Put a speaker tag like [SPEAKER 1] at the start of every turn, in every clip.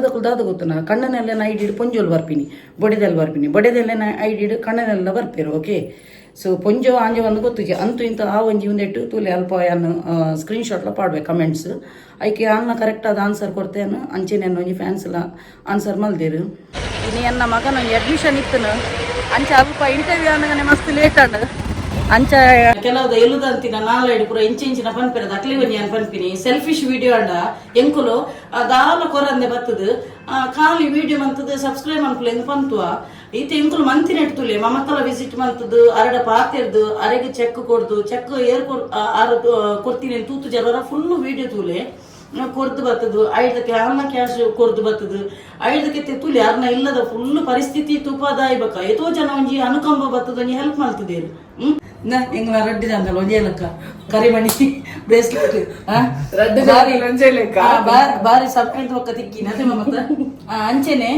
[SPEAKER 1] ಅದಕ್ಕೂ ದಾದ ಗೊತ್ತುನ ಕಣ್ಣನೆಲ್ಲ ಐಡಿಡ್ ಪೊಂಜೋಲ್ ಬರ್ಪಿನಿ. ಬೊಡೆದಲ್ಲಿ ಬರ್ಪಿನಿ. ಬೊಡೆದೆಲ್ಲ ಐಡಿಡ್ ಕಣ್ಣನೆಲ್ಲ ಬರ್ಪೇರು okay so ಪೊಂಜೋ, ಆಂಜೋ ಒಂದು ಅಂತು ಅಂತೂ ಇಂತ ಆ ಒಂಜಿ ಒಂದೆಟ್ಟು ತೂಲೆ ಅಲ್ಪ ಯಾನು ಸ್ಕ್ರೀನ್ ಶಾಟ್ಲ ಪಾಡ್ಬೇಕು ಕಮೆಂಟ್ಸ್ ಐಕೆ ಆನ್ನ ಕರೆಕ್ಟ್ ಆನ್ಸರ್ ಕೊಡ್ತೇನು. ಅಂಚೆನೆ ಒಂಜಿ ಫ್ಯಾನ್ಸ್ ಎಲ್ಲ ಆನ್ಸರ್ ಮಲ್ದೇರು. ಇನ್ನು ಎನ್ನ ಮಗನ ಅಡ್ಮಿಷನ್ ಇತ್ತನು. ಅಂಚೆ ಅಲ್ಪ ಇಂಟರ್ವ್ಯೂ ಅನ್ನಗನೆ ಮಸ್ತ್ ಲೇಟ್ ಆಂಡ್ ಅಂಚ ಕೆಲವ್ದು ಎಲ್ಲುದ ಅಂತಿನ ನಾಲ್ಕು ಪೂರ ಇಂಚ ಇಂಚಿನ ಪನ್ಪಿರದ ಅಕ್ಲಿ ಅನ್ ಪನ್ಪಿನಿ. ಸೆಲ್ಫಿಶ್ ವಿಡಿಯೋ ಅಂಡ ಎಂಕುಲು ದಾಲ ಕೊರಂದೆ ಬತ್ತದು. ಖಾಲಿ ವಿಡಿಯೋ ಮಂತದ ಸಬ್ಸ್ಕ್ರೈಬ್ ಅನ್ಕುಲೆ ಎಂದು ಪಂತುವ ಈತ ಎಂಕುಲು ಮಂತಿನ ಇಡ್ತುಲೆ, ಮಮತಲ ವಿಸಿಟ್ ಮಂತದ್ದು ಅರಡ ಪಾತಿರ್ದು ಅರೆಗೆ ಚೆಕ್ ಕೊಡ್ದು ಚೆಕ್ ಏರ್ ಕೊಡ್ ಆರು ಕೊಡ್ತೀನಿ ತೂತು ಜರ ಫುಲ್ ವಿಡಿಯೋ ತೂಲೆ. ಕೊರ್ದು ಬರ್ತದು ಐದಕ್ಕೆ ಅನ್ನ ಕ್ಯಾಶ್ ಕೊರ್ದು ಬರ್ತದು ಐದಕ್ಕೆ ತೆತ್ತುಲಿ ಅರ್ನ ಇಲ್ಲದ ಫುಲ್ ಪರಿಸ್ಥಿತಿ ತುಪದಾಯ ಬಕ. ಎತೋ ಜನ ಒಂಜಿ ಅನುಕಂಪ ಬರ್ತದ ಹೆಲ್ಪ್ ಮಾಡ್ತಿದ್ದೇರು ಹ್ಮ್? ரெட்டு ಕರಿಮಣಿ ಬ್ರೇಸ್ಲೆಟ್.
[SPEAKER 2] ರಡ್ಡು
[SPEAKER 1] ಬಾರಿ.
[SPEAKER 2] ಲಂಚೆ ಲೆಕ್ಕ.
[SPEAKER 1] ಆ, ಬಾರಿ ಬಾರಿ ಸಬ್ಟೆಂಟ್ ಒಕ್ಕ ತಿಕ್ಕಿ ನತೆ ಮಮತ ಅಂಚೆನೆ.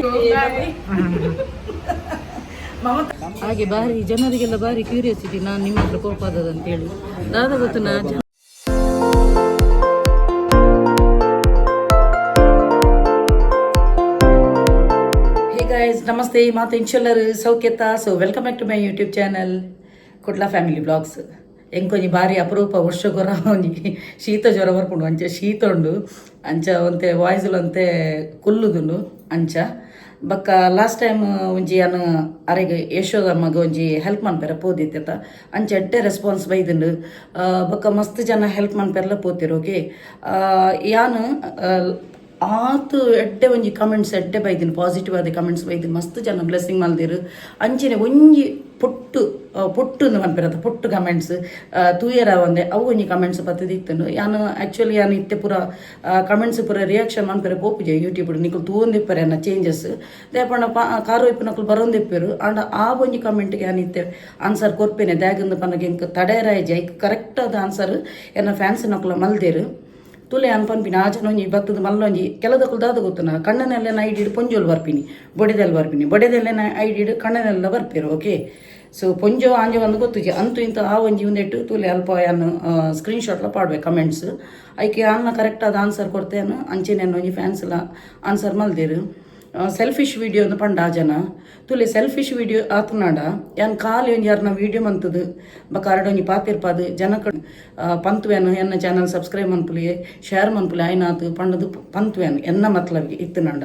[SPEAKER 1] ಹಾಗೆ ಬಾರಿ ಜನರಿಗೆಲ್ಲ ಬಾರಿ ಕ್ಯೂರಿಯಾಸಿಟಿ ನಾನು ನಿಮ್ಮ ಹತ್ರ ಕೋಪ ಅಂತ ಹೇಳಿ. ದಾದ ಗೊತ್ತು ನಾ ಜನ- ಹೇ ಗಾಯ್ಸ್ ನಮಸ್ತೆ ಮಾತು ಇನ್ಶಲ್ಲರ್ ಸೌಖ್ಯತಾ. So welcome back to my YouTube channel Kudla family blogs ಎಂಕೊಂಜಿ ಬಾರಿ ಅಪರೂಪ ವರ್ಷ ಗೊರ ಒಂಜಿ ಶೀತ ಜ್ವರ ಬರ್ಕೊಂಡು ಅಂಚ ಶೀತ ಉಂಡು, ಅಂಚ ಒಂತೆ ವಾಯ್ಸ್ ಅಂತೆ ಕುಲ್ಲುದುಂಡು ಅಂಚ. ಬಕ್ಕ ಲಾಸ್ಟ್ ಟೈಮ್ ಒಂಜಿ ಅನ್ನ ಅರೆಗೆ ಯಶೋದಮ್ಮಗ ಒಂಜಿ ಹೆಲ್ಪ್ ಮನ್ಪೆರ ಪೋದಿತ್ತ ಅಂಚ ಎಡ್ಡೆ ರೆಸ್ಪಾನ್ಸ್ ಬೈದುಂಡು. ಬಕ್ಕ ಮಸ್ತ್ ಜನ ಹೆಲ್ಪ್ ಮನ್ಪೆರ್ಲ ಓಕೆ? ಯಾನು ಆತು ಎಡ್ಡೆ ಒಂಜಿ ಕಮೆಂಟ್ಸ್ ಎಡ್ಡೆ ಬೈದಿನ ಪಾಸಿಟಿವ್ ಆದ ಕಮೆಂಟ್ಸ್ ಬೈದಿನ ಮಸ್ತ್ ಜನ ಬ್ಲೆಸ್ಸಿಂಗ್ ಮಲ್ದಿರು ಅಂಚಿನ ಒಂಜಿ ಪೊಟ್ಟು ಮನ್ಪಿರತ್ತ ಪೊಟ್ಟು ಕಮೆಂಟ್ಸ್ ತೂಯರ ಒಂದೆ, ಅವು ಒಂಜಿ ಕಮೆಂಟ್ಸ್ ಬತ್ತದಿತ್ತನು ಯಾನು ಆ್ಯಕ್ಚುಲಿ ಯಾನು ಇತ್ತೆ ಪೂರ ಕಮೆಂಟ್ಸ್ ಪೂರ ರಿಯಾಕ್ಷನ್ ಮನ್ಪೆರೆ ಪೋಪುಜೆ ಯೂಟ್ಯೂಬ್ ನಿಕುಲು ತೂವೊಂದಿಪ್ಪರೆ ಅನ್ನ ಚೇಂಜಸ್ ದೇಪಣ್ಣ ಪಾ ಕಾರು ಇಪ್ಪು ನಕಲು ಅಂಡ್ ಆ ಒಂಜಿ ಕಮೆಂಟ್ಗೆ ಯಾನು ಇತ್ತೆ ಆನ್ಸರ್ ಕೊರ್ಪೇನೆ ದ್ಯಾಗಂದು ಪನಗೆ ಇಂಕ ತಡೆಯರಾಯ್ಜಿ ಕರೆಕ್ಟ್ ಆದ ಆನ್ಸರ್ ಎನ್ನ ಫ್ಯಾನ್ಸ್ ನಕಲು ಮಲ್ದೇರು. ತುಲೆ ಅನ್ಪನ್ಪಿನಿ ಆಚನೊಂಜಿ ಬತ್ತದ ಮಲ್ಲೊಂಜಿ ಕೆಲದಕ್ಕಲು ದಾದ ಗೊತ್ತುನ, ಕಣ್ಣನೆಲ್ಲ ಐಡಿಡ್ ಪೊಂಜೋಲ್ ಬರ್ಪಿನಿ ಬೊಡೆದಲ್ಲಿ ಬರ್ಪಿನಿ, ಬೊಡೆದೆಲ್ಲ ಐಡಿಡ್ ಕಣ್ಣನೆಲ್ಲ ಬರ್ಪೇರು, ಓಕೆ? ಸೊ ಪೊಂಜೋ ಆಂಜೋ ಒಂದು ಗೊತ್ತು ಅಂತೂ ಇಂತ ಆ ಒಂಜಿ ಒಂದೆಟ್ಟು ತುಲೆ ಅಲ್ಪ ಯಾನು ಸ್ಕ್ರೀನ್ ಶಾಟ್ಲ ಪಾಡ್ಬೇಕು ಕಮೆಂಟ್ಸ್ ಐಕೆ ಆನ್ನ ಕರೆಕ್ಟ್ ಆದ ಆನ್ಸರ್ ಕೊಡ್ತೇನೆ, ಅಂಚೆ ಒಂಜಿ ಫ್ಯಾನ್ಸ್ ಎಲ್ಲ ಆನ್ಸರ್ ಮಲ್ದೇರು. ಸೆಲ್ಫಿಶ್ ವಿಡಿಯೋ ಅಂತ ಪಂಡ ಆ ಜನ. ತುಲೆ ಸೆಲ್ಫಿಶ್ ವಿಡಿಯೋ ಆತನಾಡ ಯಾನ್ ಕಾಲ್ ಒಂಜಿ ಯಾರನ್ನ ವಿಡಿಯೋ ಮಂತದು. ಬಕ ಅರಡೊಂಜಿ ಪಾತಿರ್ಪಾದು ಜನಕ ಪಂತ್ವೇನು, ಎನ್ನ ಚಾನಲ್ ಸಬ್ಸ್ಕ್ರೈಬ್ ಮನ್ಪುಲಿ ಶೇರ್ ಮನ್ಪುಲಿ ಆಯ್ನಾತು ಪಂಡದು ಪಂತ್ವೇನು, ಎನ್ನ ಮತ್ಲವಿಗೆ ಇತ್ತನಾಡ.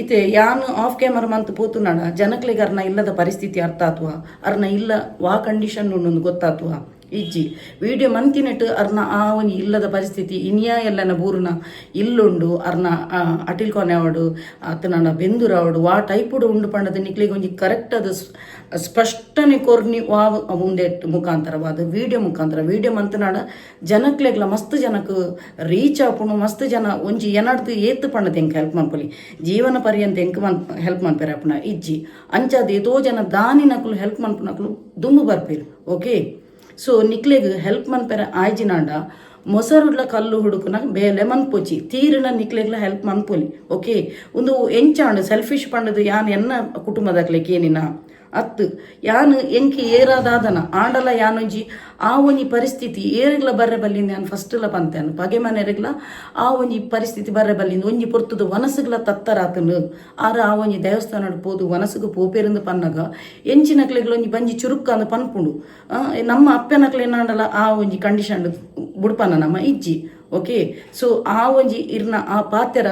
[SPEAKER 1] ಇತ್ತೆ ಯಾನು ಆಫ್ ಕ್ಯಾಮರಾ ಮಂತ್ ಪೂತುನಾಡ, ಜನಕ್ಲಿಗೆ ಅರ್ನ ಇಲ್ಲದ ಪರಿಸ್ಥಿತಿ ಅರ್ಥ ಆತ್ವ? ಅರ್ನ ಇಲ್ಲ ವಾ ಕಂಡೀಷನ್ ಉಂಡು ಗೊತ್ತಾತ್ವ? ಇಜ್ಜಿ. ವಿಡಿಯೋ ಮಂತಿನೆಟ್ ಅರ್ನ ಆ ಒಂಜಿ ಇಲ್ಲದ ಪರಿಸ್ಥಿತಿ, ಇನ್ಯಾ ಎಲ್ಲನ ಬೂರ್ನ ಇಲ್ಲುಂಡು ಅರ್ನ ಅಟಿಲ್ ಕೊನೆ ಅವಡು ಆತನ ಬೆಂದೂರು ಅವಡು ವಾ ಟೈಪುಡು ಉಂಡು ಪಂಡದ ನಿಕ್ಲಿಗೆ ಒಂಜಿ ಕರೆಕ್ಟ್ ಅದು ಸ್ಪಷ್ಟನೆ ಕೊರ್ನಿ ವಾ ಮುಂದೆ ಮುಖಾಂತರವಾದ ವಿಡಿಯೋ ಮುಖಾಂತರ. ವಿಡಿಯೋ ಮಂತನಾಡ ಜನಕ್ಲೆಗ್ಲ ಮಸ್ತ್ ಜನಕ್ ರೀಚ್ ಆಪುಣು, ಮಸ್ತ್ ಜನ ಒಂಜಿ ಏನಾಡ್ದು ಏತ್ ಪಂಡದ ಎಂಕ್ ಹೆಲ್ಪ್ ಮಾಡ್ಕೊಳ್ಳಿ ಜೀವನ ಪರ್ಯಂತ ಎಂಕ್ ಮನ್ ಹೆಲ್ಪ್ ಮಾಡ್ಪಾರ ಅಪ್ಪನ ಇಜ್ಜಿ ಅಂಚಾದ ಏತೋ ಜನ ದಾನಿ ನಕಲು ಹೆಲ್ಪ್ ಮನ್ಪುನಕಲು ದುಂಬು ಬರ್ಪೇರು, ಓಕೆ? ಸೊ ನಿಕ್ಲೆಗ್ ಹೆಲ್ಪ್ ಮನ್ಪೆರ ಆಯ್ಜಿನಾಂಡ ಮೊಸರುಡ್ಲ ಕಲ್ಲು ಹುಡುಕುನ ಬೇಲೆ ಮನ್ಪೋಚಿ ತೀರಿನ ನಿಕ್ಲೆಗ್ಲ ಹೆಲ್ಪ್ ಮನ್ಪೊಲಿ ಓಕೆ ಒಂದು ಎಂಚಾಂಡ್ ಸೆಲ್ಫಿಶ್ ಪಂಡದು ಯಾನ್ ಎನ್ನ ಕುಟುಂಬದಕ್ಲೆಗ್ ಏನಿನ ಅತ್ತು. ಯಾನು ಎಂಕಿ ಏರಾದಾದನ. ಆಂಡಲ ಯಾನೊಂಜಿ ಆ ಒಂಜಿ ಪರಿಸ್ಥಿತಿ ಏರಿಗ್ಲ ಬರ್ರೆ ಬಲ್ಲಿಂದ ಫಸ್ಟ್ ಫಸ್ಟ್ಲ ಪಂತೇನು ಪಗೆ ಮನೆರೆಗ್ಲ ಆ ಒಂಜಿ ಪರಿಸ್ಥಿತಿ ಬರ್ರೆ ಬಲ್ಲಿಂದ. ಒಂಜಿ ಪೊರ್ತುದು ವನಸುಗ್ಲ ತತ್ತರಾತನು. ಆರ ಆ ಒಂಜಿ ದೇವಸ್ಥಾನ ಪೋದು ವನಸುಗು ಪೋಪೇರಿಂದ ಪನ್ನಗ. ಎಂಚಿನಕ್ಲೆಗ್ಲ ಒಂಜಿ ಬಂಜಿ ಚುರುಕ್ಕ ಅಂದ್ ಪನ್ಪುಂಡು ನಮ್ಮ ಅಪ್ಪೆನಕ್ಲೆ ಏನಾಂಡಲ ಆ ಒಂಜಿ ಕಂಡೀಷನ್ ಬುಡ್ಪನ ನಮ್ಮ ಇಜ್ಜಿ. ಓಕೆ? ಸೊ ಆ ಒಂಜಿ ಇರ್ನ ಆ ಪಾತೆರ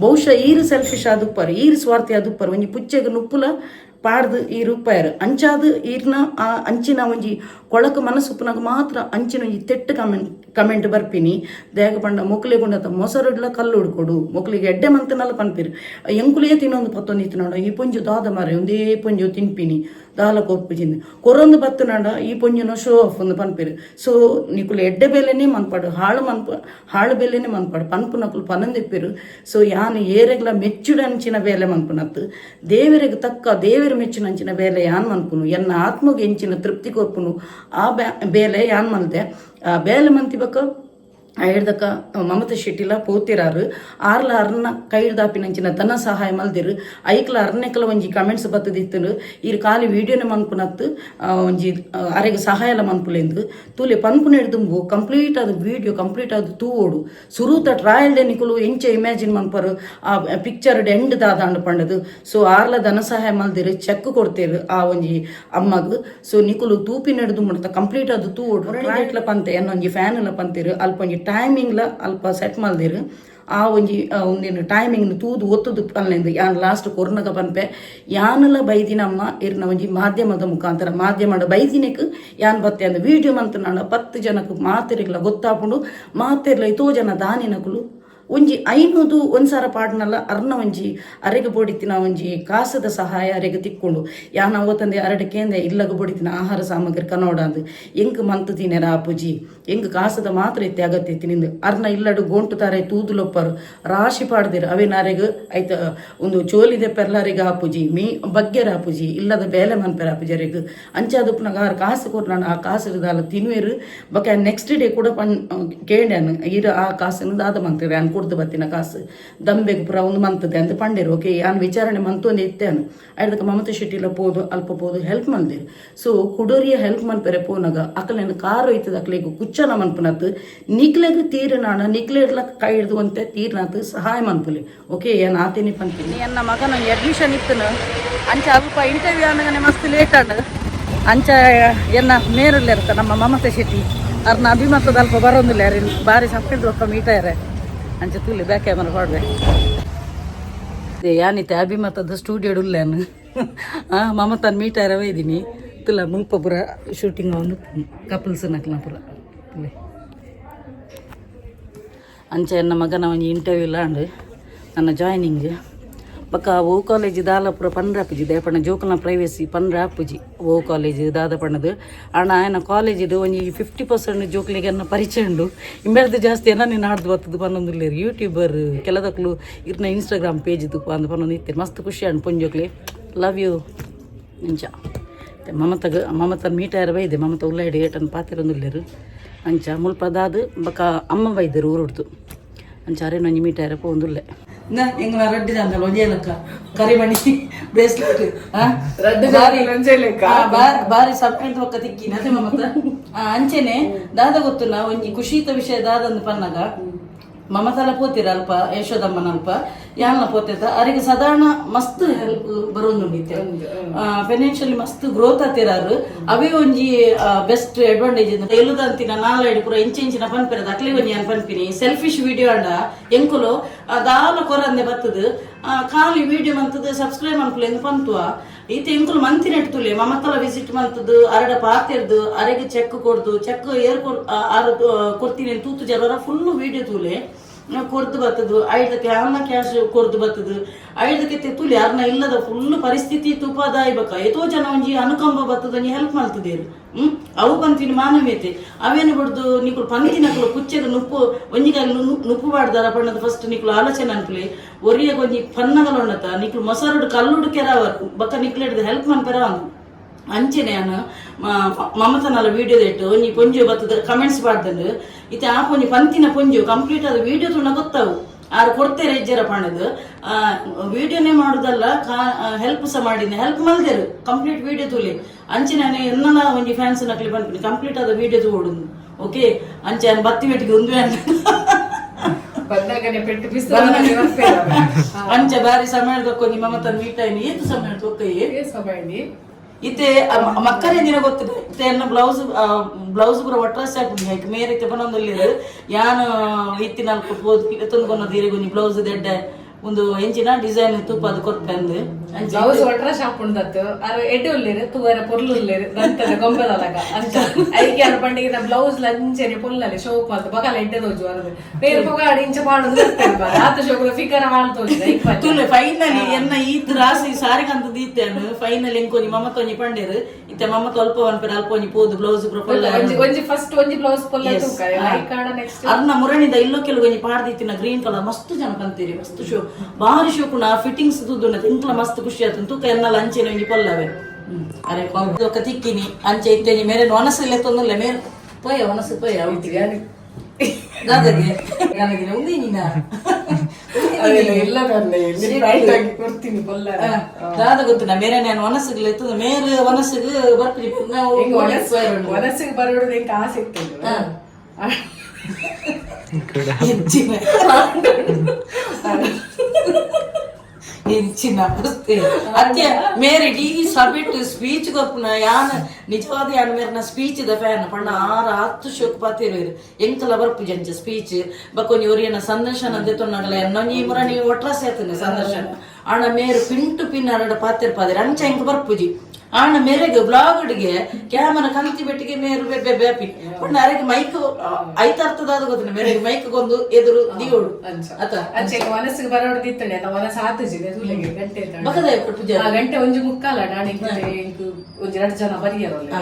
[SPEAKER 1] ಬಹುಶಃ ಈರು ಸೆಲ್ಫಿಶ್ ಆದುಪ್ಪರು, ಈರು ಸ್ವಾರ್ಥಿ ಆದುಪ್ಪರು. ಒಂಜಿ ಪುಚ್ಚೆಗ್ ನುಪ್ಪುಲ ಪಾಡ್ದು ಈ ರೂಪಾಯರು ಅಂಚಾದು ಈರ್ನ ಆ ಅಂಚಿನ ಒಂಜಿ ಕೊಳಕು ಮನಸ್ಸುಪ್ಪನಾಗ ಮಾತ್ರ ಅಂಚಿನ ಒಂಜಿ ತೆಟ್ಟು ಕಮೆಂಟ್ ಕಮೆಂಟ್ ಬರ್ಪಿನಿ. ದೇಗ ಪಂಡ ಮೊಕ್ಲಿಗೆ ಉಂಡತ ಮೊಸರುಡ್ಲ ಕಲ್ಲು ಹುಡ್ಕೊಡು ಮೊಕ್ಲಿಗೆ ಎಡ್ಡೆ ಮಂತನಲ್ಲ ಪನ್ಪಿರು. ಎಂಕುಲಿಯೇ ತಿನ್ನೊಂದು ಪತ್ತೊಂದು ಇತ್ತು ನೋಡ. ಈ ಪುಂಜು ದಾದ ಮಾರೆ ಒಂದೇ ಪುಂಜು ತಿನ್ಪಿನಿ. ದಾಲ ಕೊಪ್ಪುಜಿಂದ ಕೊರೊಂದು ಬತ್ತು ನಾಡ ಈ ಪುಂಜುನ ಶೋ ಆಫ್ ಒಂದು ಪನ್ಪಿರು. ಸೊ, ನಿಕುಲು ಎಡ್ಡೆ ಬೇಲೆನೇ ಮನ್ಪಾಡು, ಹಾಳು ಮನ್ಪ, ಹಾಳು ಬೇಲೆನೇ ಮನ್ಪಾಡು, ಪನ್ಪು ನಕುಲು ಪನಂದಿಪ್ಪಿರು. ಸೊ, ಯಾನು ಏರೆಗ್ಲ ಮೆಚ್ಚುಡಂಚಿನ ಬೇಲೆ ಮನ್ಪುನತ್ತು. ದೇವರಿಗೆ ತಕ್ಕ ದೇವರ ಮೆಚ್ಚಿನಂಚಿನ ಬೇಲೆ ಯಾನ್ ಮನ್ಪುನು, ಎನ್ನ ಆತ್ಮಗೆ ಎಂಚಿನ ತೃಪ್ತಿ ಕೊರ್ಪುನು, ಆ ಬ್ಯಾ, ಬೇಲೆ ಯಾನ್ ಮಲ್ದೆ. ಬೇಲೆ ಮಂತಿ ಬಕ್ಕ ಮಮತ ಶೆಟ್ಟಿಲ ಪೋತಿರಾರು. ಆರ್ಲ ಅರ್ನ ಕೈಡ್ ದಾಪಿನಂಚಿನ ಧನ ಸಹಾಯ ಮಲ್ದಿರು. ಐಕ್ಲ ಅರ್ನೆಕಲ ಒಂಜಿ ಕಮೆಂಟ್ಸ್ ಬತ್ತದಿತ್ತು ಇರ್ ಕಾಲಿ ವಿಡಿಯೋನೆ ಮನ್ಪುನತ್ತು ಒಂಜಿ ಅರೆಗೆ ಸಹಾಯಲ ಮನ್ಪುಲೆಂದು. ತೂಲೆ ಪನ್ಪುನ ಹಿಡ್ದುಂಬು ಕಂಪ್ಲೀಟ್ ಆದ ವಿಡಿಯೋ ಕಂಪ್ಲೀಟ್ ಅದು ತೂವೋಡು. ಸುರೂತ ಟ್ರಯಲ್ ನಿಕುಲು ಎಂಚ ಇಮ್ಯಾಜಿನ್ ಮನ್ಪರು. ಆ ಪಿಕ್ಚರ್ ಎಂಡ್ ದಾದಾಂಡ್ ಪಂಡದು. ಸೊ ಆರ್ಲ ಧನ ಸಹಾಯ ಮಲ್ದಿರು ಚೆಕ್ ಕೊಡ್ತೇರು ಆ ಒಂಜಿ ಅಮ್ಮಗ್. ಸೊ ನಿಕುಲು ತೂಪಿನ ಹಿಡ್ದು ಮುಡ್ತ ಕಂಪ್ಲೀಟ್ ಅದು ತೂವೋಡು ಲ ಪಂತೆ ಎನ್ನೊಂಜಿ ಫ್ಯಾನ್ ಎಲ್ಲ ಪಂತೇರು. ಅಲ್ಪ ಟೈಮಿಂಗ್ಲ ಅಲ್ಪ ಸೆಟ್ ಮಲ್ದಿರು ಆ ಒಂಜಿ ಒಂದಿನ ಟೈಮಿಂಗ್ ತೂದು ಒತ್ತುದು ಅಲ್ಲಿಂದ. ಯಾನ್ ಲಾಸ್ಟ್ ಕೊರ್ನಗ ಪನ್ಪೆ ಯಾನೆಲ್ಲ ಬೈದಿನಮ್ಮ ಇರ್ನ ಒಂಜಿ ಮಾಧ್ಯಮದ ಮುಖಾಂತರ. ಮಾಧ್ಯಮದ ಬೈದಿನಕ್ಕೆ ಯಾನ್ ಬತ್ತೆ ಅಂದ ವಿಡಿಯೋ ನಾನು ಪತ್ತು ಜನಕ್ಕೆ ಮಾತಿರ್ಲ ಗೊತ್ತಾಪುಂಡು, ಮಾತಿರ್ಲ ಇತೋ ಜನ ದಾನಿನಕುಲು. ಒಂಜಿ ಐನೂದು ಒಂದ್ಸಾರ ಪಾಡ್ನಲ್ಲ ಅರ್ನ ಒಂಜಿ ಅರೆಗೆ ಬೋಡಿತಿನ ಒಂಜಿ ಕಾಸದ ಸಹಾಯ ಅರೆಗೆ ತಿಕ್ಕೊಂಡು. ಯಾನ ಅವತ್ತಂದೆ ಅರಡಕ್ಕೆ ಅಂದೆ ಇಲ್ಲಗ ಬೋಡಿತಿನ ಆಹಾರ ಸಾಮಗ್ರಿ ಕನೋಡಂದು ಎಂಕ್ ಮಂತ್ ತಿನ್ನೆರ ಆಪುಜಿ. ಎಂಕ್ ಕಾಸದ ಮಾತ್ರ ಅಗತ್ಯ ತಿನಿಂದು ಅರ್ನ ಇಲ್ಲಡು ಗೋಂಟು ತಾರೆ ತೂದುಲೊಪ್ಪರು ರಾಶಿ ಪಾಡ್ದಿರು. ಅವೇ ನಾರೆಗ ಐತ ಒಂದು ಚೋಲಿದೆ ಪೆರ್ಲಾರಿಗ ಆಪುಜಿ ಮೀ ಬಗ್ಗೆರ ಆಪುಜಿ ಇಲ್ಲದ ಬೇಲೆ ಮನ್ಪೆರ ಆಪುಜಿ ಅವ್ರಿಗೆ ಅಂಚಾದಪ್ಪನಾಗ ಆರು ಕಾಸು ಕೊಟ್ಟು ನಾನು ಆ ಕಾಸು ಇರದಲ್ಲ ತಿನ್ವೇರು. ಬಕ್ಕ ನೆಕ್ಸ್ಟ್ ಡೇ ಕೂಡ ಪನ್ ಕೇಳ್ಯಾನು ಇರ ಆ ಕಾಸಿನ ದಾದ ಮಂತ್ರಿ ಅನ್ ಕೊಡ್ದು ಬತ್ತಿನ ಕಾಸು. ದಂಬೆಗೆ ಪುರ ಒಂದು ಮಂತದೆ ಅಂತ ಪಂಡಿರು. ಓಕೆ, ಯಾನ್ ವಿಚಾರಣೆ ಮಂತು ಒಂದು ಇತ್ತೇನು ಅದಕ್ಕೆ ಮಮತಾ ಶೆಟ್ಟಿಲ ಪೋದು, ಅಲ್ಪ ಪೋದು ಹೆಲ್ಪ್ ಮಂದಿರು. ಸೊ ಕುಡೋರಿಯ ಹೆಲ್ಪ್ ಮನ್ಪೆರೆ ಪೋನಾಗ, ಅಕಲೇನು ಕಾರು ಐತದ ಅಕ್ಲೆಗ್ ಕುಚ್ಚನ ಮನ್ಪುನತ್ ನಿಕ್ಲೆಗ್ ತೀರ್ನಾಣ ನಿಕ್ಲೆಗ್ಲ ಕೈ ಹಿಡ್ದು ಅಂತೆ ಸಹಾಯ ಮನ್ಪುಲಿ. ಓಕೆ, ಏನ್ ಆತೇನಿ ಪಂತೀನಿ ಮಗ ಮಗನ ಅಡ್ಮಿಷನ್ ಇತ್ತು ಅಂಚ ಅಲ್ಪ ಇಂಟರ್ವ್ಯೂ ಅನ್ನಗನೆ ಮಸ್ತ್ ಲೇಟ್ ಆಡ ಅಂಚ ಎನ್ನ ಮೇರಲ್ಲಿ ಇರ್ತ ನಮ್ಮ ಮಮತಾ ಶೆಟ್ಟಿ. ಅವ್ರನ್ನ ಅಭಿಮತದ ಅಲ್ಪ ಬರೋದಿಲ್ಲ ಯಾರು ಬಾರಿ ಸಪ್ಪಿದ್ದು ಒಕ್ಕ ಮೀಟಾರೆ ಅಂಚೆ ತುಲಿ, ಬ್ಯಾಕ್ ಕ್ಯಾಮರ ಹೊಡ್ದೆ. ಯಾನಿತ್ತೆ, ಅಭಿಮತದ ಸ್ಟುಡಿಯೋ ಉಲ್ಲೇನು ಹಾಂ ಮಮತನ್ ಮೀಟಾರ ಇದ್ದೀನಿ ತುಲ ಮುಲ್ಪ ಪುರ ಶೂಟಿಂಗ್ ಒಂದು ಕಪಲ್ಸ್ ನಕ್ಲ ಪುರ ಅಂಚೆ ಎನ್ನ ಮಗನ ಒಂಜಿ ಇಂಟರ್ವ್ಯೂ ಲಾಂಡ್ ನನ್ನ ಜಾಯ್ನಿಂಗ್ ಬಕ್ಕ ಓ ಕಾಲೇಜ್ ದಾಲಪುರ ಪಂಡ್ರಾಪುಜಿ ದೇಪಣ್ಣ ಜೋಕಲ್ನ ಪ್ರೈವೇಸಿ ಪಂಡ್ರಾಪುಜಿ. ಓ ಕಾಲೇಜ್ ದಾದಪಣ್ಣದು. ಅಣ್ಣ ಆಯ್ನ ಕಾಲೇಜಿದು ಒಂಜಿ ಫಿಫ್ಟಿ ಪರ್ಸೆಂಟ್ ಜೋಕ್ಲಿಗೆ ಅನ್ನ ಪರಿಚಯ ಉಂಡು. ಇಂಬೆಳ್ದು ಜಾಸ್ತಿ ಅನ್ನ ನೀನು ಆಡ್ದು ಬರ್ತದೆ ಪನ್ನೊಂದು ಯೂಟ್ಯೂಬರ್ ಕೆಲದಕ್ಲು ಇರ್ನ ಇನ್ಸ್ಟಾಗ್ರಾಮ್ ಪೇಜ್ ತುಪ್ಪ ಅಂದ ಪನ್ನೊಂದು ಇತ್ತೆ ಮಸ್ತ್ ಖುಷಿ ಅಣ್ಣ ಪುಂಜೋಕ್ಲಿ ಲವ್ ಯು ಇಂಚ ಮಮತಗ ಮಮತ ಮೀಟಾರ ಬೈದೆ? ಮಮತ ಉಳ್ಳಾಡಿ ಏಟನ್ ಪಾತಿರೊಂದುಲ್ಲೇರು ಅಂಚ ಮುಲ್ಪದಾದು ಬಕ ಅಮ್ಮ ಬೈದರು ಊರುಡ್ತು ಅಂಚ ಅರೇನೊಂಜಿ ಮೀಟಾರ ಪೋಂದುಲ್ಲೆ ಎಂಗ್ಲ ರಡ್ಡಿದ ಅಂತಲ್ಲ ಒಂಜೇಲಕ್ಕ ಕರಿಮಣಿ ಬ್ರೇಸ್ಲೆಟ್ ಬಾರಿ ಸಪ್ರೇಟ್ ಒಕ್ಕ ತಿಕ್ಕಿನ ಅದೇ ಮಮತ ಆ, ಅಂಚೆನೆ ದಾದ ಗೊತ್ತು ನಾ ಒಂಜಿ ಖುಷಿತ ವಿಷಯ ದಾದಂದು ಪನ್ನಗ ಮಮತಲ ಪೋತಿರ ಅಲ್ಪ ಯಶೋದಮ್ಮನ ಅಲ್ಪ ಯಾನ್ಲ ಪೋತೇತ ಅವರಿಗೆ ಸಾಧಾರಣ ಮಸ್ತ್ ಹೆಲ್ಪ್ ಬರೋಂದುಂಡಿತ್ತೆ ಫೈನಾನ್ಷಿಯಲಿ ಮಸ್ತ್ ಗ್ರೋತ್ ಆತಿರಾರು ಅವೇ ಒಂಜಿ ಬೆಸ್ಟ್ ಅಡ್ವಾಂಟೇಜ್ ಎಲ್ಲುದ ನಾಲೆಡ್ ನಾಲ್ಕು ಪೂರ ಇಂಚ ಇಂಚಿನ ಪನ್ಪಿರದ ಅಕ್ಲಿ ಒಂಜಿ ಯಾನ್ ಪನ್ಪಿನಿ ಸೆಲ್ಫಿಶ್ ವಿಡಿಯೋ ಅಂಡ ಎಂಕುಲು ದಾಲ ಕೊರಂದೆ ಬತ್ತದು. ಖಾಲಿ ವಿಡಿಯೋ ಮಂತದ್ದು ಸಬ್ಸ್ಕ್ರೈಬ್ ಅನ್ಕುಲು ಎಂದು ಪಂತುವ ಈತ ಇಂಕುಲು ಮಂತಿನೆಟ್ ಇಡ್ತುಲೆ, ಮಮತಲ ವಿಸಿಟ್ ಮಂತದ್ದು ಅರಡ ಪಾತೆರ್ದು, ಅರೆಗೆ ಚೆಕ್ ಕೊಡ್ದು ಚೆಕ್ ಏರ್ ಕೊಡ್ ಆರು ಕೊಡ್ತೀನಿ ತೂತು ಜನರ ಫುಲ್ ವಿಡಿಯೋ ತೂಲೆ. ಕೊರ್ದು ಬತ್ತದು ಐದಕ್ಕೆ ಅನ್ನ ಕ್ಯಾಶ್ ಕೊರ್ದು ಬತ್ತದು ಐದಕ್ಕೆ ತೆತ್ತು ಯಾರನ್ನ ಇಲ್ಲದ ಫುಲ್ ಪರಿಸ್ಥಿತಿ ತುಪ್ಪದಾಯ್ಬೇಕ ಬಕ ಎತೋ ಜನ ಒಂಜಿ ಅನುಕಂಬ ಬತ್ತದ ನೀ ಹೆಲ್ಪ್ ಮಾಡ್ತದೇರು. ಹ್ಮ್? ಅವು ಪಂತಿನ ಮಾನವೀಯತೆ ಅವೇನು ಬಿಡ್ದು ನಿಕುಲು ಪಂತಿನಕಲು ಕುಚ್ಚೆಗೆ ನುಪ್ಪು ಒಂಜಿಗಾಗಲು ನುಪ್ಪು ಬಾಡ್ದಾರ ಪಣ್ಣದ ಫಸ್ಟ್ ನಿಕುಲು ಆಲೋಚನೆ ಅನ್ಕಲಿ. ಒರಿಯ ಒಂಜಿ ಪನ್ನಗಲ ಉಂಡತ ನಿಕುಲು ಮೊಸರುಡು ಕಲ್ಲುಡು ಕೆರಾವ ಬಕ್ಕ ನಿಕ್ಲೆಡ್ದು ಹೆಲ್ಪ್ ಮನ್ಪೆರ ಅಂದು ಅಂಚೆನೆ ನಾನು ಮಮತನಲ್ಲ ವಿಡಿಯೋ ಇಟ್ಟು ಒಂಜಿ ಪೊಂಜು ಬತ್ತದ ಕಮೆಂಟ್ಸ್ ಮಾಡ್ದಂಡು ಇತ್ತೆ ಆ ಪೊಂಜಿ ಪಂತಿನ ಪೊಂಜು ಕಂಪ್ಲೀಟ್ ಆದ ವಿಡಿಯೋ ತುಣ ಗೊತ್ತಾವು. ಆರು ಕೊಡ್ತೇರೆ ಹೆಜ್ಜೆರ ಪಣದು ವಿಡಿಯೋನೇ ಮಾಡುದಲ್ಲ ಕಾ ಹೆಲ್ಪ್ ಸಹ ಮಾಡಿದ್ದೆ ಹೆಲ್ಪ್ ಮಲ್ದೇರು ಕಂಪ್ಲೀಟ್ ವಿಡಿಯೋ ತುಲಿ. ಅಂಚೆ ನಾನು ಎನ್ನಲ ಒಂಜಿ ಫ್ಯಾನ್ಸ್ ಕ್ಲಿಪ್ ಬಂದ್ಬಿಡಿ ಕಂಪ್ಲೀಟ್ ಆದ ವಿಡಿಯೋ ತಗೊಡುದು ಓಕೆ ಅಂಚೆ ನಾನು ಬತ್ತಿ ಮೆಟ್ಟಿಗೆ ಒಂದು
[SPEAKER 2] ಬಂದಾಗನೆ ಪೆಟ್ಟು
[SPEAKER 1] ಅಂಚ ಬಾರಿ ಸಮಯದ ಕೊನಿ ಮಮತನ್ ಮೀಟ್ ಆಯ್ನಿ. ಏತು ಸಮಯದ ಒಕ್ಕಯ್ಯ
[SPEAKER 2] ಪಿಸ್ತಬಂಡಿ
[SPEAKER 1] ಇತ್ತೆ ಮಕ್ಕಳೇ ದಿನ ಗೊತ್ತಿದೆ. ಇತ್ತೆ ಬ್ಲೌಸ್ ಬ್ಲೌಸ್ ಪೂರ ಒಟ್ರಾಸಿ ಹಾಕ್ಬಿಡಿ. ಹಾಕಿ ಮೇರೆ ಇತ್ತೆ ಬನ್ನೊಂದಲ್ಲಿ ಯಾನು ಇತ್ತಿ ನಾಲ್ಕು ಎತ್ತೊಂದು ಕೊನ್ನದು ಒಂಜಿ ಬ್ಲೌಸ್ ದೆಡ್ಡ. ಒಂದು ಎಂಚಿನ ಡಿಸೈನ್ ತುಪ್ಪ ಅದು ಕೊತ್ತಂದು
[SPEAKER 2] ಬ್ಲೌಸ್ ಒಟ್ರ ಶಾಪ್ ಉಂಡತ್ತು. ಅರ ಎಡ್ಡೆ ಉಲ್ಲೇರು ತೂವರ ಪೊರ್ಲು ಉಲ್ಲೇರು ದಂತದ ಗೊಂಬೆದಲಗ ಅಂತ ಐಕೆ ಅರ ಪಂಡಿಗೆ ಬ್ಲೌಸ್ ಲಂಚನೆ ಪೊಲ್ಲಲೆ ಶೋಕ್ ಅಂತ ಬಗಲ ಎಡ್ಡೆ ತೋಜು ಅರದು. ಬೇರೆ ಪೊಗಾಡಿ ಇಂಚ ಮಾಡುದು ಆತ ಶೋಕದ ಫಿಕರ ಹಾಳು ತೋಜಿದ
[SPEAKER 1] ತುಲೆ ಫೈನಲಿ ಎನ್ನ ಈತ್ ರಾಸಿ ಸಾರಿಗಂತ ದೀತೇನು ಫೈನಲ್ ಎಂಕೊಂಜಿ ಮಮತ ಒಂಜಿ ಪಂಡೇರು. ಇತ್ತೆ ಮಮ್ಮ ಅಲ್ಪ ಒನ್ಪೆರ ಅಲ್ಪ ಒಂಜಿ ಪೋದು ಬ್ಲೌಸ್ ಪ್ರೊಫೈಲ್
[SPEAKER 2] ಒಂಜಿ ಒಂಜಿ ಫಸ್ಟ್ ಒಂಜಿ ಬ್ಲೌಸ್ ಪೊಲ್ಲ ತೂಕ ಲೈಕ್ ಆಡ ನೆಕ್ಸ್ಟ್
[SPEAKER 1] ಅರ್ನ ಮುರಣಿದ ಇಲ್ಲೋ ಕೆಲವು ಒಂಜಿ ಪಾಡ್ದಿತ್ತಿನ ಗ್ರೀನ್ ಕಲರ್ ಮಸ್ತ್ ಜನ ಕಂತೀರಿ ಮಸ್ತ್ ಶೋ ಬಾರಿ ಶೋಕುನ ಫಿಟ್ಟಿಂಗ್ಸ್ ದುದುನ ತಿಂಕ್ಲ ಮಸ್ತ್ ಖುಷಿ ಆಯ್ತು. ತೂಕ ಎನ್ನಲ ಅಂಚಿನ ಒಂಜಿ ಪೊಲ್ಲವೆ ಅರೆ ఒక ತಿಕ್ಕಿನಿ ಅಂಚೆ ಇತ್ತೇನಿ ಮೇರೆ ಒನಸು ಇಲ್ಲ ತೊಂದಲ್ಲ ಮೇರೆ ಪೋಯ ಒನಸು ಪೋಯ ಔಟಿಗೆ ದಾದಗೆ ನನಗೆ ಉಂದಿ ನೀನ
[SPEAKER 2] ಅದೆಲ್ಲ ಎಲ್ಲ ತಂದೆ
[SPEAKER 1] Shit.
[SPEAKER 2] ರೈಟ್ ಆಗಿ ಕೊಡ್ತೀನಿ ಕೊಲ್ಲ
[SPEAKER 1] ದಾದ ಗೊತ್ತಿನ ಮೇರೆ ನಾನು ವನಸ್ಸುಗಳು ಇತ್ತು ಮೇರೆ ವನಸ್ಸುಗೆ ಬರ್ತೀವಿ ನಾವು
[SPEAKER 2] ಹೆಂಗ್ ಒಣಸ್ ಒಣಸಿಗೆ ಬರೋದು ಹೆಂಗ್ ಆಸೆ ಇತ್ತು
[SPEAKER 1] ಹೆಚ್ಚಿನ ಹೆಚ್ಚಿನ ಅಷ್ಟೇ ಅತ್ಯ ಮೇರೆ ಡಿ ಸಬ್ಮಿಟ್ ಸ್ಪೀಚ್ ಗೊಪ್ಪನ ಯಾನ ನಿಜವಾದ ಯಾನ ಮೇರೆ ಸ್ಪೀಚ್ ದ ಫ್ಯಾನ್ ಪಣ್ಣ ಆರ ಹತ್ತು ಶೋಕ್ ಪಾತಿರು ಎಂಕಲ ಬರ್ಪು ಜಂಚ ಸ್ಪೀಚ್ ಬಕ್ಕೊಂಜಿ ಒರಿಯನ ಸಂದರ್ಶನ ಅಂದೆ ತೊನ್ನಗಲ ಎನ್ನೊಂಜಿ ಮುರ ನೀವು ಒಟ್ರ ಸೇತನೆ ಸಂದರ್ಶನ ಆಣ ಮೇರು ಪಿಂಟು ಪಿನ್ ಅರಡ ಪಾತಿರ್ ಪಾದಿರ ಅಂಚ ಎಂಕ ಬರ್ಪುಜಿ ಆಣ ಮೇರೆಗೆ ಬ್ಲಾಗ್ಡ್ಗೆ ಕ್ಯಾಮರಾ ಕಂತಿ ಬೆಟ್ಟಿಗೆ ಮೇರು ಬೆಬ್ಬೆ ಬ್ಯಾಪಿ ಪಣ್ಣ ಅರೆಗೆ ಮೈಕ್ ಐತಾರ್ತದಾದ ಗೊತ್ತಿನ ಮೇರೆಗೆ ಮೈಕ್ ಗೊಂದು ಎದುರು ದಿಯೋಡು ಅತ
[SPEAKER 2] ಅಂಚೆ ಮನಸ್ಸಿಗೆ ಬರೋಡು ಇತ್ತಣೆ ನಾವು ಮನಸ್ಸು ಆತಜಿದೆ. ಸೂಲೆಗೆ ಗಂಟೆ.
[SPEAKER 1] ಬಕದ ಪೂಜೆ
[SPEAKER 2] ಆ ಗಂಟೆ ಒಂಜಿ ಮುಕ್ಕಾಲ. ನಾನು ಒಂಜಿ ಎರಡು ಜನ ಬರಿಯರಲ್ಲ.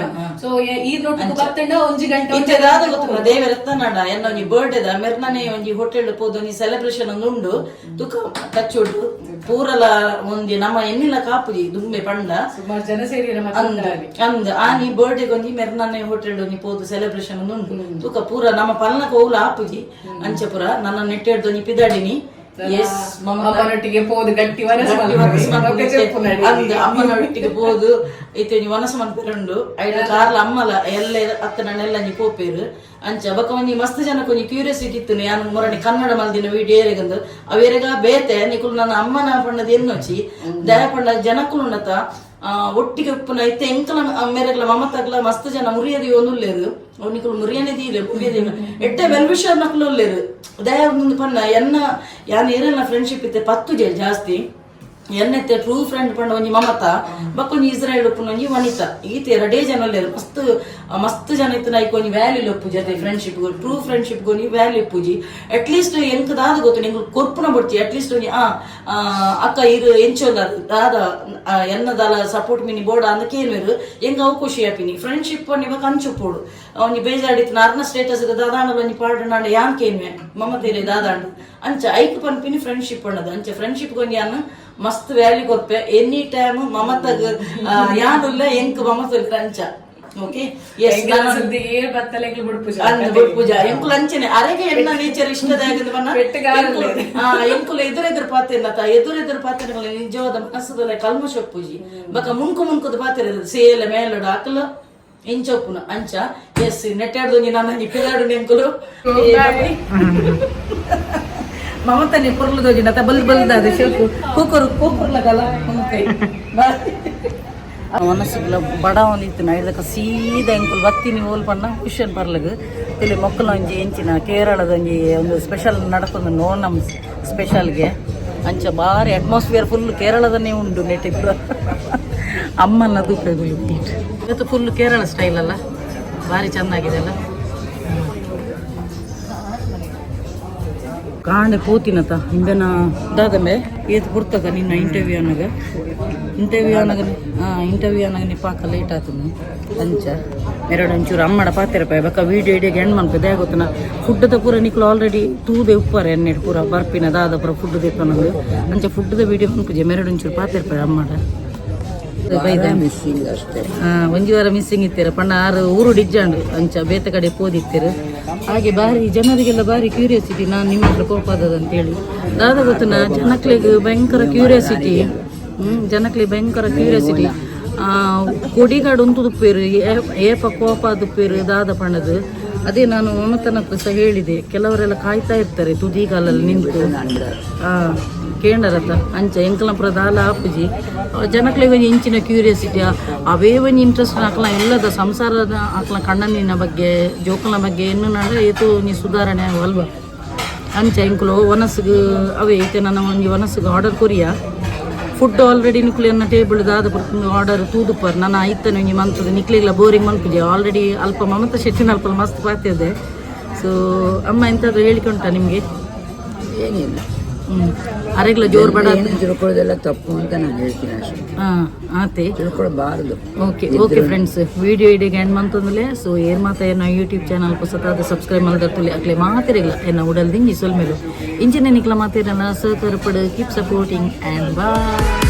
[SPEAKER 2] ಸೊ ಈ ನೋಟಕ್ಕೆ ಬರ್ತಂಡ ಒಂಜಿ ಗಂಟೆ ಒಂಜಿ
[SPEAKER 1] ಇಂಚದಾದ ಗೊತ್ತಿಲ್ಲ. ದೇವ ರತ್ನನಾಡ ಎನ್ನ ಒಂಜಿ ಬರ್ಡೇದ ಮೆರ್ನನೆ ಒಂಜಿ ಹೋಟೆಲ್ ಪೋದು ಒಂಜಿ ಸೆಲೆಬ್ರೇಷನ್ ಒಂದು ಉಂಡು ತುಕ ಕಚ್ಚುಡು ಪೂರಲ ಒಂಜಿ ನಮ್ಮ ಎನ್ನಿಲ ಕಾಪುಜಿ ದುಂಬೆ ಪಂಡ.
[SPEAKER 2] ಸುಮಾರು ಜನ ಸೇರಿ ನಮ್ಮ
[SPEAKER 1] ಅಂದ ಅಂದ ಆ ನೀ ಬರ್ಡೇ ಒಂಜಿ ಮೆರ್ನನೆ ಹೋಟೆಲ್ ಒಂಜಿ ಪೋದು ಸೆಲೆಬ್ರೇಷನ್ ಒಂದು ಉಂಡು ತುಕ ಪೂರ ನಮ್ಮ ಪಲ್ನ ಕೋಲ ಆಪುಜಿ ಅಂಚೆ ಪುರ ನನ್ನ ನೆಟ್ಟೆಡ್ದು ಒಂಜಿ ಪಿದಾಡಿನಿ ಎಸ್ ಮಮ
[SPEAKER 2] ಅಮ್ಮನೊಟ್ಟಿಗೆ ಪೋದು ಗಟ್ಟಿ
[SPEAKER 1] ಅಮ್ಮನ ಒಟ್ಟಿಗೆ போது ಇತ್ತೆ ಒಂಜಿ ವನಸ ಮನ್ಪೆರಂಡು ಐಡ ಕಾರ್ಲ ಅಮ್ಮಲ ಎಲ್ಲ ಅತ್ತ ನನ್ನೆಲ್ಲ ಒಂಜಿ ಪೋಪೇರು ಅಂಚ ಬಕ ಒಂಜಿ ಮಸ್ತ್ ಜನಕ್ಕೆ ಒಂಜಿ ಕ್ಯೂರಿಯಾಸಿಟಿ ಇತ್ತು ನಾನು ಮೊರನಿ ಕನ್ನಡ ಮಲ್ದಿನ ವಿಡಿಯೋ ಏರೆಗಂದು ಅವೇರೆಗ ಬೇತೆ ನಿಕುಲು ನನ್ನ ಅಮ್ಮನ ಪಣ್ಣದ ಎನ್ನೊಚ್ಚಿ ದಯ ಪಂಡ ಜನಕ್ಕೂ ಒಟ್ಟಿಗೆ ಉಪ್ಪುನ ಐತೆ, ಎಂಕಲ ಮೇರೆಗ್ಲ, ಮಮತಗ್ಲ, ಮಸ್ತ್ ಜನ ಮುರಿಯದಿ ಒಂದುಲ್ಲೇರು ಅವನಿಕುಲು ಮುರಿಯನೆ ಇಲ್ಲ ಮುರಿಯದಿ ಎಟ್ಟೆ ವೆಲ್ ವಿಷರ್ ನಕುಲು ಉಲ್ಲೇರು ದಯ ಒಂದು ಪನ್ನ, ಎನ್ನ, ಯಾನ್ ಏರೆಲ್ಲ ಫ್ರೆಂಡ್ಶಿಪ್ ಇತ್ತೆ, ಪತ್ತು ಜೆ ಜಾಸ್ತಿ. ಎನ್ನತ್ತೆ ಟ್ರೂ ಫ್ರೆಂಡ್ ಪಂಡ ಒಂಜಿ ಮಮತ ಬಕ್ಕೊಂಜಿ ಇಸ್ರಾಯೇಲ್ ಉಪ್ಪುನ ಒಂಜಿ ವನಿತ. ಈತ ಎರಡೇ ಜನ ಮಸ್ತ್ ಮಸ್ತ್ ಜನ ಇತ್ತು ನೈಕ್ ಒಂಜಿ ವ್ಯಾಲ್ಯೂ ಲೊಪ್ಪು ಜೊತೆ ಫ್ರೆಂಡ್ಶಿಪ್ ಟ್ರೂ ಫ್ರೆಂಡ್ಶಿಪ್ ಗೊಂಜಿ ವ್ಯಾಲ್ಯೂ ಇಪ್ಪುಜಿ ಅಟ್ ಲೀಸ್ಟ್ ಎಂಕ್ ದಾದ ಗೊತ್ತು ನಿಂಗೆ ಕೊರ್ಪುನ ಬಡ್ತಿ. ಅಟ್ ಲೀಸ್ಟ್ ಒಂಜಿ ಆ ಅಕ್ಕ ಇರು ಎಂಚೋದ ದಾದ ಎನ್ನದಾಲ ಸಪೋರ್ಟ್ ಮಿನಿ ಬೋರ್ಡ್ ಅಂದಕ್ಕೆ ಏನು ಎಂಗ ಅವು ಖುಷಿ ಆಪಿನಿ. ಫ್ರೆಂಡ್ಶಿಪ್ ನಿವ ಕಂಚುಪ್ಪೋಡು ಒಂಜಿ ಬೇಜಾಡಿತ್ತು ನಾರ್ನ ಸ್ಟೇಟಸ್ ದಾದಾಂಡ ಒಂಜಿ ಪಾಡು ನಾಂಡ ಯಾನ್ ಕೇನ್ವೆ? ಮಮತೇಲೆ ದಾದಾಂಡ ಅಂಚ ಐಕ್ ಪನ್ಪಿನಿ ಫ್ರೆಂಡ್ಶಿಪ್ ಅನ್ನದು ಅಂಚ ಫ್ರೆಂಡ್ಶಿಪ್ ಗೊಂಜಿ ಅನ್ನ ಮಸ್ತ್ ವ್ಯಾಲ್ಯೂ ಕೊರ್ಪೆ ಎನಿ ಟೈಮ್ ಮಮತಗ್ ಯಾನುಲ್ಲ ಎಂಕ್ ಮಮತ ಅಂಚ. ಓಕೆ ಎಸ್ ಪೂಜಾ ಎಂಕುಲ್ ಅಂಚನೆ. ಅರೆಗೆ ಎನ್ನ ನೇಚರ್ ಇಷ್ಟದ. ಎಂಕುಲ ಎದುರೆದುರು ತಾ. ಎದುರೆದುರು ಪಾತೆನ ನಿಜವಾದ ಮನಸ್ಸದಲ್ಲ ಕಲ್ಮಶ ಪೂಜಿ. ಬಕ ಮುಂಕು ಮುಂಕುದ ಪಾತೆರ ಸೇಲ ಮೇಲಡು ಅಕಲ ಇಂಚೊಪ್ಪುನ ಅಂಚ. ಎಸ್ ನೆಟ್ಟಾಡ್ದು ನನ್ನ ಇಪ್ಪಿದಾಡು ನೆಂಕುಲು. ಮಮತನಿ ಪುರ್ಲದೋಜಿ ನತ ಬಲ್ ಬಲ್ದಾದ ಶೇಕು ಕೂಕರು ಕೂಕುರ್ಲಗಲ ಮನಸ್ಸುಗಳ ಬಡ ಒಂದಿತ್ತು ನಾ ಇದಕ್ಕೆ ಸೀದಾ ಎಂಕುಲ್ ಬತ್ತಿನಿ ಓಲ್ ಪಣ್ಣ ಖುಷನ್ ಬರ್ಲಗ್ ಒಂಜಿ ಎಂಚಿನ ಕೇರಳದ ಒಂಜಿ ಒಂದು ಸ್ಪೆಷಲ್ ನಡಕೊಂದು ನೋ ನಮ್ಮ ಸ್ಪೆಷಲ್ಗೆ ಅಂಚ ಭಾರಿ ಅಟ್ಮಾಸ್ಫಿಯರ್ ಫುಲ್ ಕೇರಳದನ್ನೇ ಉಂಟು ನೆಟ್ಟಿದ್ದು. ಅಮ್ಮನ ದೂಪೆದು ಇವತ್ತು ಫುಲ್ ಕೇರಳ ಸ್ಟೈಲ್ ಅಲ್ಲ? ಭಾರಿ ಚೆನ್ನಾಗಿದೆ ಅಲ್ಲ? ಕಾಣೆ ಪೋತಿನತ ಹಿಂದೆನ ದಾದಮೆ ಏತ್ ಬರ್ತದ ನಿನ್ನ ಇಂಟರ್ವ್ಯೂ ಅನ್ನಗ? ಇಂಟರ್ವ್ಯೂ ಅನ್ನಗ ಹಾ ಇಂಟರ್ವ್ಯೂ ಅನ್ನಗ ನಿ ಪಾಕ ಲೇಟ್ ಆತನು ಅಂಚ ಎರಡು ಒಂಚೂರು ಅಮ್ಮಡ ಪಾತಿರ ಪಾಯ ಬಕ್ಕ ವೀಡಿಯೋ ಇಡಿಯಾಗ ಹೆಣ್ಣು ಮನ್ಪದೆ ಗೊತ್ತನ? ಫುಡ್ದ ಪೂರ ನಿಕ್ಲು ಆಲ್ರೆಡಿ ತೂದೆ ಉಪ್ಪಾರ ಎಣ್ಣೆ ಪೂರ ಬರ್ಪಿನ ದಾದ ಪೂರ ಫುಡ್ ದೇಪನದು ಅಂಚ ಫುಡ್ದ ವೀಡಿಯೋ ಮನ್ಪುಜೆ ಮೆರಡು ಒಂಚೂರು ಪಾತಿರ ಪಾಯ ಅಮ್ಮಡ.
[SPEAKER 3] ಮಿಸ್ಸಿಂಗ್ ಅಷ್ಟೇ.
[SPEAKER 1] ಆ, ಒಂಜಿ ವಾರ ಮಿಸ್ಸಿಂಗ್ ಇತ್ತೀರ. ಪಣ್ಣ ಆರು ಊರು ಡಿಜ್ಜಾಂಡು. ಅಂಚ ಬೇತ ಕಡೆ ಪೋದಿತ್ತೀರು. ಹಾಗೆ ಬಾರಿ ಜನರಿಗೆಲ್ಲ ಬಾರಿ ಕ್ಯೂರಿಯಾಸಿಟಿ ನಾನು ನಿಮ್ಮ ಹತ್ರ ಕೋಪಾದದ ಅಂತೇಳಿ ದಾದ ಗೊತ್ತನ ಜನಕ್ಲಿಗೆ ಭಯಂಕರ ಕ್ಯೂರಿಯಾಸಿಟಿ ಹ್ಮ್ ಜನಕ್ಲಿಗೆ ಭಯಂಕರ ಕ್ಯೂರಿಯಾಸಿಟಿ ಕೊಡಿಗಾಡು ಉಂಟು ದುಪ್ಪೇರು ಏಪ ಕೋಪ ದುಪ್ಪೇರು ದಾದ ಪಣ್ಣದು. ಅದೇ ನಾನು ಮಮತನ ಹತ್ರ ಸಹ ಹೇಳಿದೆ. ಕೆಲವರೆಲ್ಲ ಕಾಯ್ತಾ ಇರ್ತಾರೆ ತುದಿಗಾಲಲ್ಲಿ ನಿಂತು. ಆ. ಕೇಂಡರತ್ತ ಅಂಚ ಎಂಕಲ ದಾಲ ಆಪುಜಿ ಜನಕ್ಲೆ ಒಂಜಿ ಇಂಚಿನ ಕ್ಯೂರಿಯಾಸಿಟಿ ಅವೇ ಒಂಜಿ ಇಂಟ್ರೆಸ್ಟ್ ಆಕಲ ಇಲ್ಲದ ಸಂಸಾರದ ಆಕಲ ಕಣ್ಣನಿನ ಬಗ್ಗೆ ಜೋಕಲ ಬಗ್ಗೆ ಇನ್ನು ನಡ ಏತು ನೀ ಸುಧಾರಣೆ ಅಲ್ವಾ ಅಂಚ ಎಂಕುಲು ಒನಸ್ಗ್ ಅವೇ ಐತೆ ನನ್ನ ಒಂಜಿ ಒನಸ್ಗ್ ಆರ್ಡರ್ ಕೊರಿಯ. ಫುಡ್ ಆಲ್ರೆಡಿ ನಿಕ್ಲಿ ಅನ್ನ ಟೇಬಲ್ ದಾದ ಆರ್ಡರ್ ತೂದುಪರ್ ನನ್ನ ಐತನ ಒಂಜಿ ಮಂತದ ನಿಕ್ಲಿಲ್ಲ ಬೋರಿಂಗ್ ಮನ್ಪುಜಿ ಆಲ್ರೆಡಿ ಅಲ್ಪ ಮಮತ ಶೆಟ್ಟಿನ ಅಲ್ಪ ಮಸ್ತ್ ಪಾತಿದೆ ಸೊ ಅಮ್ಮ ಎಂತಾದ್ರು ಹೇಳಿಕೊಂಟ ನಿಮಗೆ?
[SPEAKER 3] ಏನಿಲ್ಲ.
[SPEAKER 1] ಅರೆಗ್ಲ ಜೋರು ಬೇಡ.
[SPEAKER 3] ಏನು ತಿಳ್ಕೊಳ್ಳೋದೆಲ್ಲ ತಪ್ಪು ಅಂತ ನಾನು ಹೇಳ್ತೀನಿ ಅಷ್ಟೇ.
[SPEAKER 1] ಹಾಂ ಆತೆ.
[SPEAKER 3] ತಿಳ್ಕೊಳ್ಬಾರ್ದು.
[SPEAKER 1] ಓಕೆ ಓಕೆ ಫ್ರೆಂಡ್ಸ್ ವಿಡಿಯೋ ಇಡಿಗೆ ಎಂಡ್ ಮಂತಂದಲೇ ಸೊ ಏರ್ ಮಾತಾ ಏನೋ ಯೂಟ್ಯೂಬ್ ಚಾನಲ್ ಹೊಸತಾದ ಸಬ್ಸ್ಕ್ರೈಬ್ ಮಾಡಿದರ್ತಲೆ ಅಕ್ಲೆ ಮಾತಿರಿಲ್ಲ ಏನೋ ಉಡಲ್ದಿಂಗ್ ಇಸೋಲ್ ಸೊಲ್ಮೇಲು. ಇಂಜಿನಿಯರ್ ನಿಕ್ಲ ಮಾತಿರಲ್ಲ ಸಹಕಾರ ಪಡು ಕೀಪ್ ಸಪೋರ್ಟಿಂಗ್ ಆ್ಯಂಡ್ ಬಾಯ್